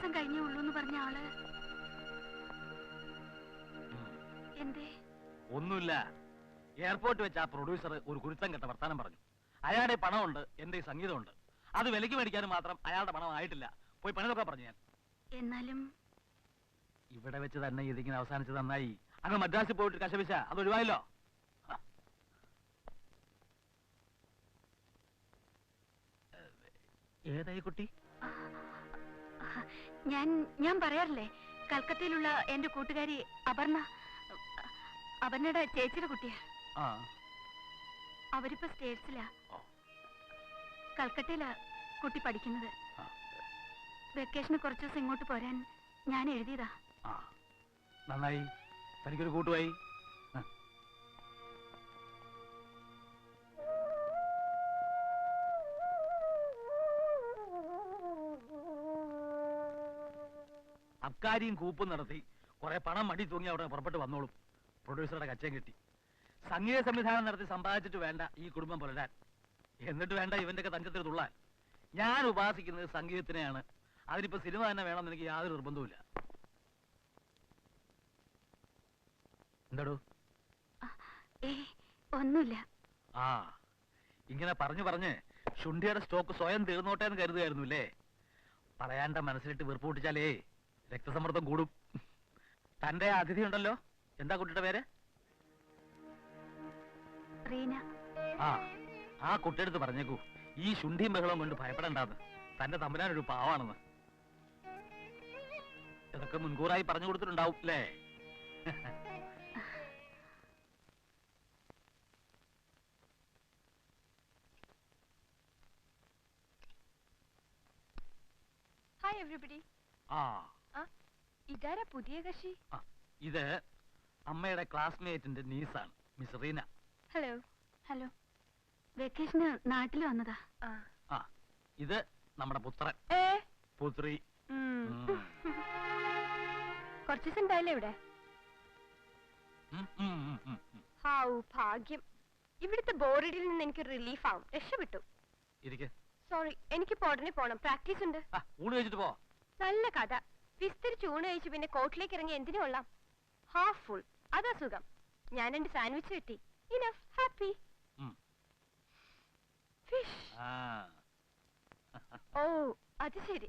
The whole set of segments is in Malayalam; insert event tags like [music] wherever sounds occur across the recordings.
ദിവസം കഴിഞ്ഞേ ഉള്ളൂ എന്ന് പറഞ്ഞ ആൾ എന്തേ? ഒന്നുമില്ല. എയർപോർട്ട് വെച്ച് ആ പ്രൊഡ്യൂസർ ഒരു കുരുത്തം കെട്ട വർത്താനം പറഞ്ഞു. അയാളുടെ പണമുണ്ട് എന്റെ സംഗീതമുണ്ട്. അത് വിലയ്ക്ക് മേടിക്കാനും മാത്രം അയാളുടെ പണം ആയിട്ടില്ല. പോയി പണിതൊക്കെ പറഞ്ഞു ഞാൻ. എന്നാലും ഇവിടെ വെച്ച് തന്നെ ഇതിങ്ങനെ അവസാനിച്ചത് നന്നായി. അങ്ങ് മദ്രാസിൽ പോയിട്ട് കശപിശ അത് ഒഴിവായല്ലോ. ഏതായി കുട്ടി? ഞാൻ ഞാൻ പറയാറില്ലേ കൽക്കത്തയിലുള്ള എന്റെ കൂട്ടുകാരി അപർണ അപർണയുടെ ചേച്ചിയുടെ കുട്ടിയാ. അവരിപ്പോ സ്റ്റേറ്റ്സിലാ. കൽക്കട്ടയിലാ കുട്ടി പഠിക്കുന്നത്. വെക്കേഷന് കുറച്ച് ദിവസം ഇങ്ങോട്ട് പോരാൻ ഞാൻ എഴുതിയതാ. നന്നായി. തനിക്കൊരു കൂട്ടുപോയി അബ്കാരിയും കൂപ്പും നടത്തി കുറെ പണം മടി തൂങ്ങി അവിടെ പുറപ്പെട്ട് വന്നോളും. പ്രൊഡ്യൂസറുടെ കച്ചയും കിട്ടി. സംഗീത സംവിധാനം നടത്തി സമ്പാദിച്ചിട്ട് വേണ്ട ഈ കുടുംബം പുലരാൻ. എന്നിട്ട് വേണ്ട ഇവന്റെ ഒക്കെ തഞ്ചത്തിൽ തുള്ളാൻ. ഞാൻ ഉപാസിക്കുന്നത് സംഗീതത്തിനെയാണ്. അതിനിപ്പോ സിനിമ തന്നെ വേണമെന്ന് എനിക്ക് യാതൊരു നിർബന്ധവുമില്ല. എന്താടോ? ഒന്നുമില്ല. ആ ഇങ്ങനെ പറഞ്ഞു പറഞ്ഞ് ശുണ്ഠിയുടെ സ്റ്റോക്ക് സ്വയം തീർന്നോട്ടെ എന്ന് കരുതുകയായിരുന്നു അല്ലേ പറയാണ്ട മനസ്സിലിട്ട് വെറുപ്പ് പൊട്ടിച്ചാലേ. രക്തസമ്മർദ്ദം കൂടും. തന്റെ അതിഥി ഉണ്ടല്ലോ. എന്താ കുട്ടിയുടെ പേര്? റീന. ആ ആ കുട്ടിയെടുത്ത് പറഞ്ഞേക്കൂ. ഈ ശുണ്ഠിയും ബഹളവും കൊണ്ട് ഭയപ്പെടണ്ടാന്ന്. തന്റെ തമ്പുരാനൊരു പാവാണെന്ന്. ഇതൊക്കെ മുൻകൂറായി പറഞ്ഞു കൊടുത്തിട്ടുണ്ടാവും അല്ലേ? ഹായ് എവരിബഡി ആ. ഇതാരാ പുതിയ കക്ഷി? ആ, ഇത് അമ്മയുടെ ക്ലാസ്മേറ്റിന്റെ നീസാണ് മിസ് റീന. Hello hello. വെക്കേഷന് നാട്ടിൽ വന്നതാ. ആ. ആ ഇത് നമ്മുടെ പുത്രൻ. ഏ? പുത്രി. ഉം. ഉം. കുറച്ച് ദിവസം ഉണ്ടായില്ലേ ഇവിടെ? ഉം, ഉം, ഉം, ഉം, ഉം. ഹാവു ഭാഗ്യം. ഇവിടുത്തെ ബോർഡിൽ നിന്ന് എനിക്ക് റിലീഫ് ആവും. രക്ഷപ്പെട്ടു. ഇരിക്ക്. സോറി എനിക്ക് ഉടനെ പോണം. പ്രാക്ടീസ് ഉണ്ട്. ആ ഊണ് കഴിച്ചിട്ട് പോ. നല്ല കഥ. വിസ്തരിച്ച് ഊണ് കഴിച്ച് പിന്നെ കോട്ടിലേക്ക് ഇറങ്ങി എന്തിനു കൊള്ളാം? ഹാഫ് ഫുൾ അതാ സുഖം. ഞാൻ എന്റെ സാൻഡ്വിച്ച് കിട്ടി ഇനഫ് ഹാപ്പി ഫിഷ് ആ. ഓ അത് ശരി.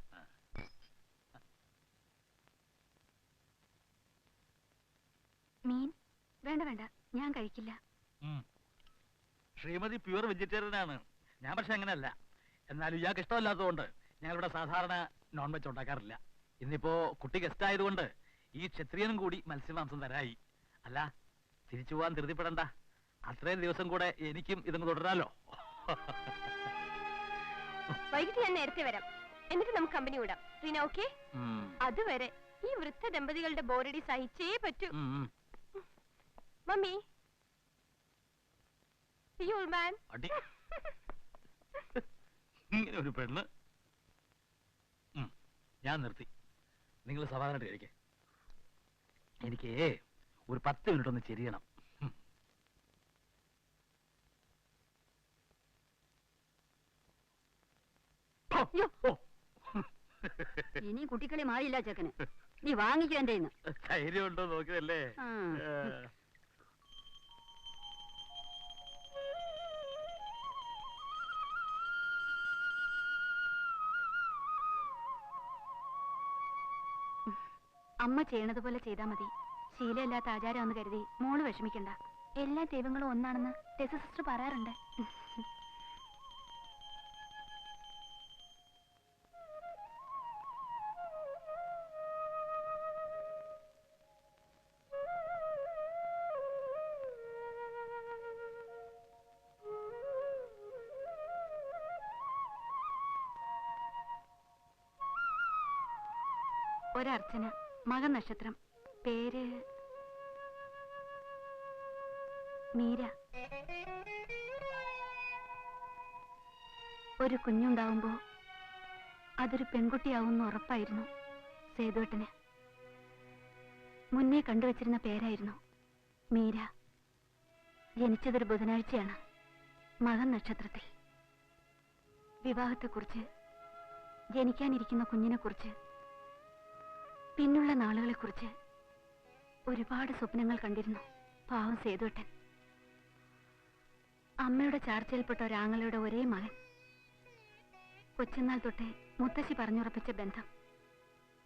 മീൻ? വേണ്ട വേണ്ട. ഞാൻ കഴിക്കില്ല. ശ്രീമതി പ്യുവർ വെജിറ്റേറിയൻ ആണ് ഞാൻ പക്ഷെ അങ്ങനെയല്ല. എന്നാലും ഇയാൾക്ക് ഇഷ്ടമല്ലാത്തതുകൊണ്ട് ഞങ്ങളിവിടെ സാധാരണ നോൺ വെജ് ഉണ്ടാക്കാറില്ല. ഇന്നിപ്പോ കുട്ടി ഗസ്റ്റ് ആയതുകൊണ്ട് ഈ ക്ഷത്രിയനും കൂടി മത്സ്യമാംസം തരായി. അല്ല തിരിച്ചു പോവാൻ ധൃതിപ്പെടണ്ട. അത്രയും ദിവസം കൂടെ എനിക്കും ഇതങ്ങ് തുടരാലോ? വൈകിട്ട് ഞാൻ നേരത്തെ വരാം. എന്നിട്ട് നമുക്ക് കമ്പനി വിടാം. റീന ഓക്കെ അതുവരെ ഈ വൃദ്ധ ദമ്പതികളുടെ ബോറടി സഹിച്ചേ പറ്റൂ. മമ്മി. ഇങ്ങനെ ഒരു പെണ്ണ്. ഞാൻ നിർത്തി. നിങ്ങൾ സമാധാനമായിട്ട് കഴിക്കേ എനിക്ക് ഒരു പത്ത് മിനിറ്റ് ഒന്ന് ചെരിയണം. ഇനി കുട്ടിക്കളി മാറിയില്ല ചെക്കന്. നീ വാങ്ങിക്കോ എന്റെ ധൈര്യം ഉണ്ടോ നോക്കിയതല്ലേ? അമ്മ ചെയ്യണത് പോലെ ചെയ്താ മതി. ആചാരം ആചാരമെന്ന് കരുതി മോൾ വിഷമിക്കണ്ട. എല്ലാ ദൈവങ്ങളും ഒന്നാണെന്ന് ടെസ സിസ്റ്റർ പറയാറുണ്ട്. ഒരർച്ചന. മകൻ നക്ഷത്രം പേര് മീര. ഒരു കുഞ്ഞുണ്ടാവുമ്പോ അതൊരു പെൺകുട്ടിയാവുമെന്ന് ഉറപ്പായിരുന്നു സേതുവേട്ടന്. മുന്നേ കണ്ടുവച്ചിരുന്ന പേരായിരുന്നു മീര. ജനിച്ചതൊരു ബുധനാഴ്ചയാണ് മകൻ നക്ഷത്രത്തിൽ വിവാഹത്തെക്കുറിച്ച് ജനിക്കാനിരിക്കുന്ന കുഞ്ഞിനെക്കുറിച്ച് പിന്നുള്ള നാളുകളെക്കുറിച്ച് ഒരുപാട് സ്വപ്നങ്ങൾ കണ്ടിരുന്നു. പാവം സേതുട്ടൻ അമ്മയുടെ ചാർച്ചയിൽപ്പെട്ട ഒരാങ്ങളുടെ ഒരേ മകൻ. കൊച്ചുനാൾ തൊട്ടേ മുത്തശ്ശി പറഞ്ഞുറപ്പിച്ച ബന്ധം.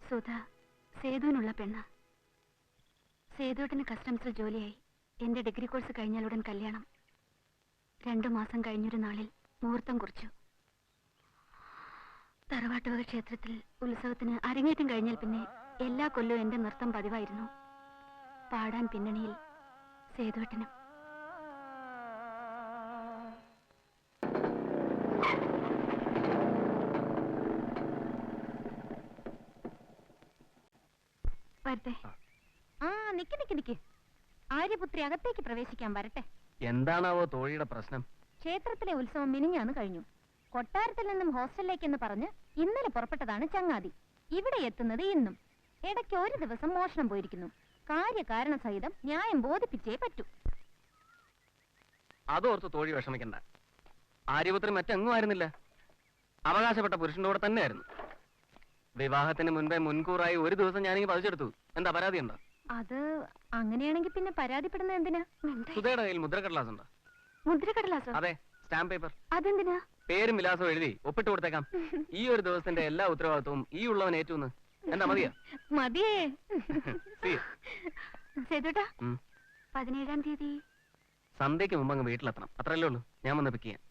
സുധ സേതുവിനുള്ള പെണ്ണ. സേതുട്ടന് കസ്റ്റംസിൽ ജോലിയായി. എന്റെ ഡിഗ്രി കോഴ്സ് കഴിഞ്ഞാലുടൻ കല്യാണം. രണ്ടു മാസം കഴിഞ്ഞൊരു നാളിൽ മുഹൂർത്തം കുറിച്ചു. തറവാട്ടുവക ക്ഷേത്രത്തിൽ ഉത്സവത്തിന് അരങ്ങേറ്റം കഴിഞ്ഞാൽ പിന്നെ എല്ലാ കൊല്ലവും എന്റെ നൃത്തം പതിവായിരുന്നു. പാടാൻ പിന്നണിയിൽ സേതുവട്ടനും. വരട്ടെ. ആ. നിക്ക് നിക്ക് നിക്ക്. ആര്യപുത്രി അകത്തേക്ക് പ്രവേശിക്കാൻ വരട്ടെ. എന്താണാവോ തോഴിയുടെ പ്രശ്നം? ക്ഷേത്രത്തിലെ ഉത്സവം മിനിഞ്ഞാന്ന് കഴിഞ്ഞു. കൊട്ടാരത്തിൽ നിന്നും ഹോസ്റ്റലിലേക്കെന്ന് പറഞ്ഞ് ഇന്നലെ പുറപ്പെട്ടതാണ് ചങ്ങാതി. ഇവിടെ എത്തുന്നത് ഇന്നും. ഇടയ്ക്ക് ഒരു ദിവസം മോഷണം പോയിരിക്കുന്നു. കാര്യകാരണ സഹിതം ന്യായം ബോധിപ്പിച്ചേ പറ്റൂ. അതോർത്ത് തോഴി വിഷമിക്കണ്ട. ആര്യപുത്രി മറ്റെങ്ങും ആയിരുന്നില്ല. അവകാശപ്പെട്ട പുരുഷന്റെ കൂടെ തന്നെയായിരുന്നു. വിവാഹത്തിന് മുൻപേ മുൻകൂറായി ഒരു ദിവസം ഞാനിങ്ങ് പതിച്ചെടുത്തു. എന്താ പരാതി ഉണ്ടോ? അത് അങ്ങനെയാണെങ്കിൽ പിന്നെ പരാതിപ്പെടുന്നത് എന്തിനാ? സുധയുടെ കയ്യിൽ മുദ്രക്കടലാസ് ഉണ്ടോ? മുദ്രക്കടലാസോ? അതെ സ്റ്റാമ്പ് പേപ്പർ. അതെന്തിനാ? പേരും വിലാസവും എഴുതി ഒപ്പിട്ട് കൊടുത്തേക്കാം. [laughs] ഈ ഒരു ദിവസത്തിന്റെ എല്ലാ ഉത്തരവാദിത്വവും ഈ ഉള്ളവൻ ഏറ്റുന്ന് എന്താ മതിയാ? മതിയേ. ചെയ്തോട്ടാ. പതിനേഴാം തീയതി. സന്ധ്യക്ക് മുമ്പ് അങ്ങ് വീട്ടിലെത്തണം. അത്രയല്ലേ ഉള്ളൂ. ഞാൻ വന്ന് പിക്ക് ചെയ്യാം.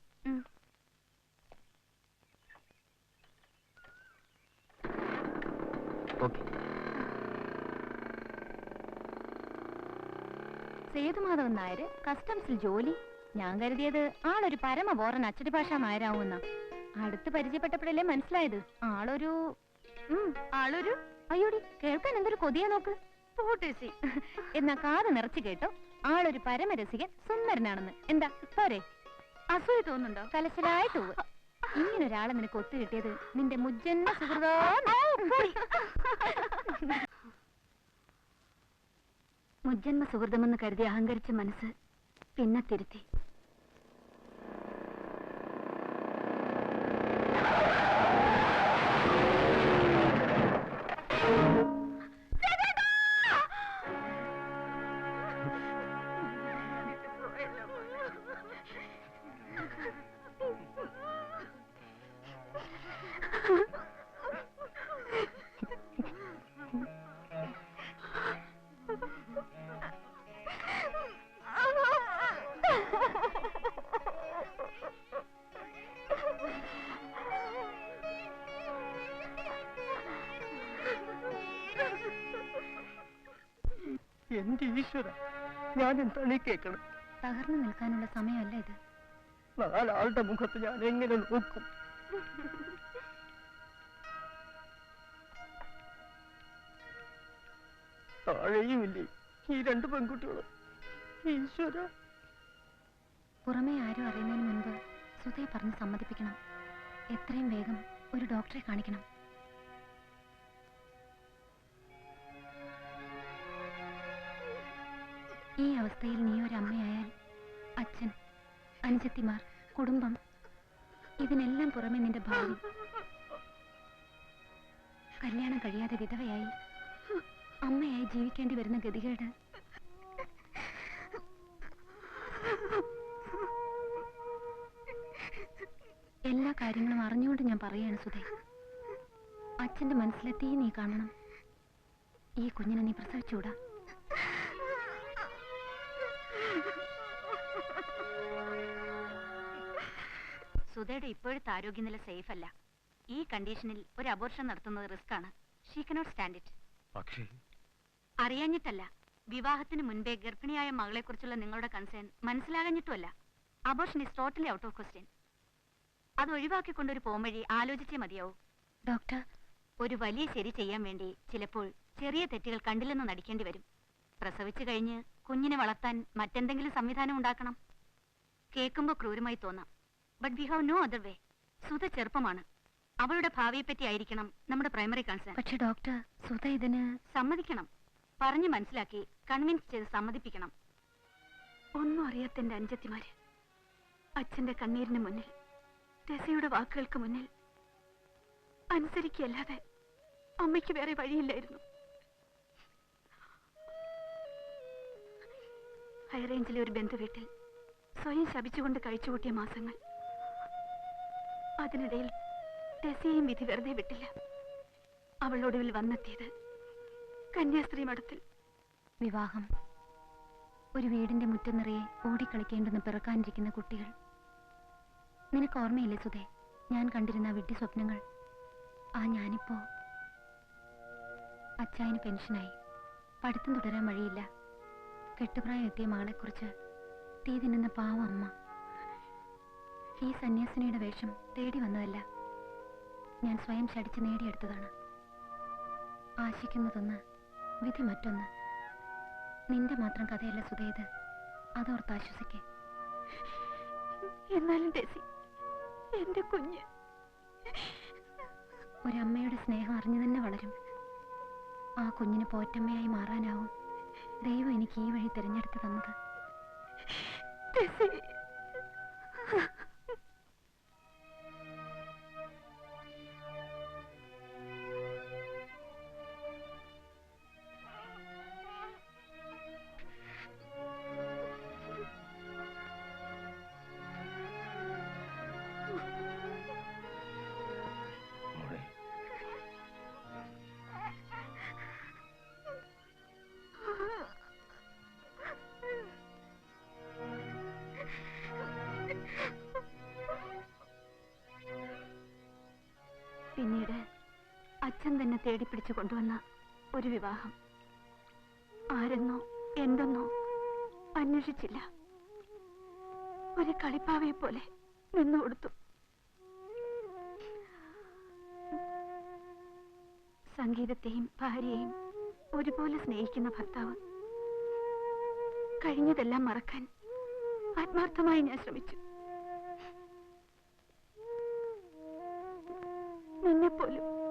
സേതുമാധവൻ നായര് കസ്റ്റംസിൽ ജോലി. ഞാൻ കരുതിയത് ആളൊരു പരമ ബോറൻ അച്ചടി ഭാഷ നായരാവുന്ന. അടുത്ത് പരിചയപ്പെട്ടപ്പോഴല്ലേ മനസ്സിലായത്. ആളൊരു ആളൊരു അയ്യോടി കേൾക്കാൻ എന്തൊരു കൊതിയാ നോക്ക്. പോട്ടേസി എന്നാ കാത് നിറച്ചു കേട്ടോ. ആളൊരു പരമരസികൻ സുന്ദരനാണെന്ന്. എന്താ പോരെ. അസൂയ തോന്നുന്നുണ്ടോ? കലശലായിട്ട് ഉവ്വ്. ഇങ്ങനെ ഒരാളെ നിനക്ക് ഒത്തു കിട്ടിയത് നിന്റെ മുജ്ജന്മ സുഹൃതോ മുജ്ജന്മ സുഹൃതമെന്ന് കരുതി അഹങ്കരിച്ച മനസ്സ് പിന്നെ തിരുത്തി. എന്റെ ഈശ്വര ഞാൻ എന്താണ് ഈ കേൾക്കണം തകർന്നു നിൽക്കാനുള്ള സമയമല്ല ഇത്. നാലാളുടെ മുഖത്ത് ഞാൻ എങ്ങനെ നോക്കും? താഴെയുമില്ലേ ഈ രണ്ട് പെൺകുട്ടികൾ ഈശ്വര. പുറമെ ആരും അറിയുന്നതിന് മുൻപ് സുധയെ പറഞ്ഞ് സമ്മതിപ്പിക്കണം. എത്രയും വേഗം ഒരു ഡോക്ടറെ കാണിക്കണം. അവസ്ഥയിൽ നീ ഒരു അമ്മയായാൽ അച്ഛൻ അനുജത്തിമാർ കുടുംബം ഇതിനെല്ലാം പുറമെ നിന്റെ ഭാവി. കല്യാണം കഴിയാതെ വിധവയായി അമ്മയായി ജീവിക്കേണ്ടി വരുന്ന ഗതികേട്. എല്ലാ കാര്യങ്ങളും അറിഞ്ഞുകൊണ്ട് ഞാൻ പറയാണ് സുധേ. അച്ഛന്റെ മനസ്സിലെത്തി നീ കാണണം. ഈ കുഞ്ഞിനെ നീ പ്രസവിച്ചൂടാ സുധയുടെ ഇപ്പോഴത്തെ ആരോഗ്യനില സേഫ് അല്ല. ഈ കണ്ടീഷനിൽ ഒരു അബോർഷൻ നടത്തുന്നത് റിസ്ക് ആണ്. ഷീ കനോട്ട് സ്റ്റാൻഡ് ഇറ്റ് പക്ഷേ അറിയാഞ്ഞിട്ടല്ല. വിവാഹത്തിന് മുൻപേ ഗർഭിണിയായ മകളെക്കുറിച്ചുള്ള നിങ്ങളുടെ concern മനസ്സിലാകഞ്ഞിട്ടുമല്ല. Abortion is totally out of question അത് ഒഴിവാക്കിക്കൊണ്ടൊരു പോംവഴി ആലോചിച്ചേ മതിയാവും. ഡോക്ടർ. ഒരു വലിയ ശരി ചെയ്യാൻ വേണ്ടി ചിലപ്പോൾ ചെറിയ തെറ്റുകൾ കണ്ടില്ലെന്ന് നടിക്കേണ്ടി വരും. പ്രസവിച്ചു കഴിഞ്ഞ് കുഞ്ഞിനെ വളർത്താൻ മറ്റെന്തെങ്കിലും സംവിധാനം ഉണ്ടാക്കണം. കേൾക്കുമ്പോൾ ക്രൂരമായി തോന്നാം. But we have no other way Sutha ചെറുപ്പമാണ്. അവളുടെ ഭാവിയെപ്പറ്റി ആയിരിക്കണം നമ്മുടെ പ്രൈമറി കൺസേൺ പക്ഷേ ഡോക്ടർ സുത ഇതിന് സമ്മതിക്കണം. പറഞ്ഞു മനസ്സിലാക്കി കൺവിൻസ് ചെയ്ത് സമ്മതിപ്പിക്കണം. ഒന്നും അറിയാത്ത എന്റെ അഞ്ചത്തിമാര്. അച്ഛന്റെ കണ്ണീരിന് മുന്നിൽ രസയുടെ വാക്കുകൾക്ക് മുന്നിൽ അനുസരിക്കല്ലാതെ അമ്മയ്ക്ക് വേറെ വഴിയില്ലായിരുന്നു. ഹൈറേഞ്ചിലെ ഒരു ബന്ധുവീട്ടിൽ സ്വയം ശപിച്ചുകൊണ്ട് കഴിച്ചുകൂട്ടിയ മാസങ്ങൾ. അതിനിടയിൽ ടെസിയെയും വിധി വെറുതെ വിട്ടില്ല. അവളോടുവിൽ വന്നെത്തിയത് കന്യാസ്ത്രീ മഠത്തിൽ. വിവാഹം. ഒരു വീടിന്റെ മുറ്റം നിറയെ ഓടിക്കളിക്കേണ്ടെന്ന് പിറക്കാനിരിക്കുന്ന കുട്ടികൾ. നിനക്ക് ഓർമ്മയില്ലേ സുധേ? ഞാൻ കണ്ടിരുന്ന വിഡ്ഢി സ്വപ്നങ്ങൾ. ആ ഞാനിപ്പോ അച്ചായന് പെൻഷനായി. പഠിത്തം തുടരാൻ വഴിയില്ല. കെട്ടുപ്രായം എത്തിയ മകളെക്കുറിച്ച് തീ തിന്നുന്ന പാവ അമ്മ. ഈ സന്യാസിനിയുടെ വേഷം തേടി വന്നതല്ല. ഞാൻ സ്വയം ചടിച്ച് നേടിയെടുത്തതാണ്. ആശിക്കുന്നതൊന്ന് വിധി മറ്റൊന്ന്. നിന്റെ മാത്രം കഥയല്ല സുധേത് അതോർത്ത് ആശ്വസിക്കേ. എന്നാലും എന്റെ കുഞ്ഞ്. ഒരമ്മയുടെ സ്നേഹം അറിഞ്ഞു തന്നെ വളരും. ആ കുഞ്ഞിന് പോറ്റമ്മയായി മാറാനാവും ദൈവം എനിക്ക് ഈ വഴി തിരഞ്ഞെടുത്ത് തന്നത്. അച്ഛൻ തന്നെ തേടിപ്പിടിച്ചു കൊണ്ടുവന്ന ഒരു വിവാഹം. ആരെന്നോ എന്തെന്നോ അന്വേഷിച്ചില്ല. ഒരു കളിപ്പാവയെ പോലെ നിന്നു കൊടുത്തു. സംഗീതത്തെയും ഭാര്യയെയും ഒരുപോലെ സ്നേഹിക്കുന്ന ഭർത്താവ് കഴിഞ്ഞതെല്ലാം മറക്കാൻ ആത്മാർത്ഥമായി ഞാൻ ശ്രമിച്ചു. നിന്നെപ്പോലും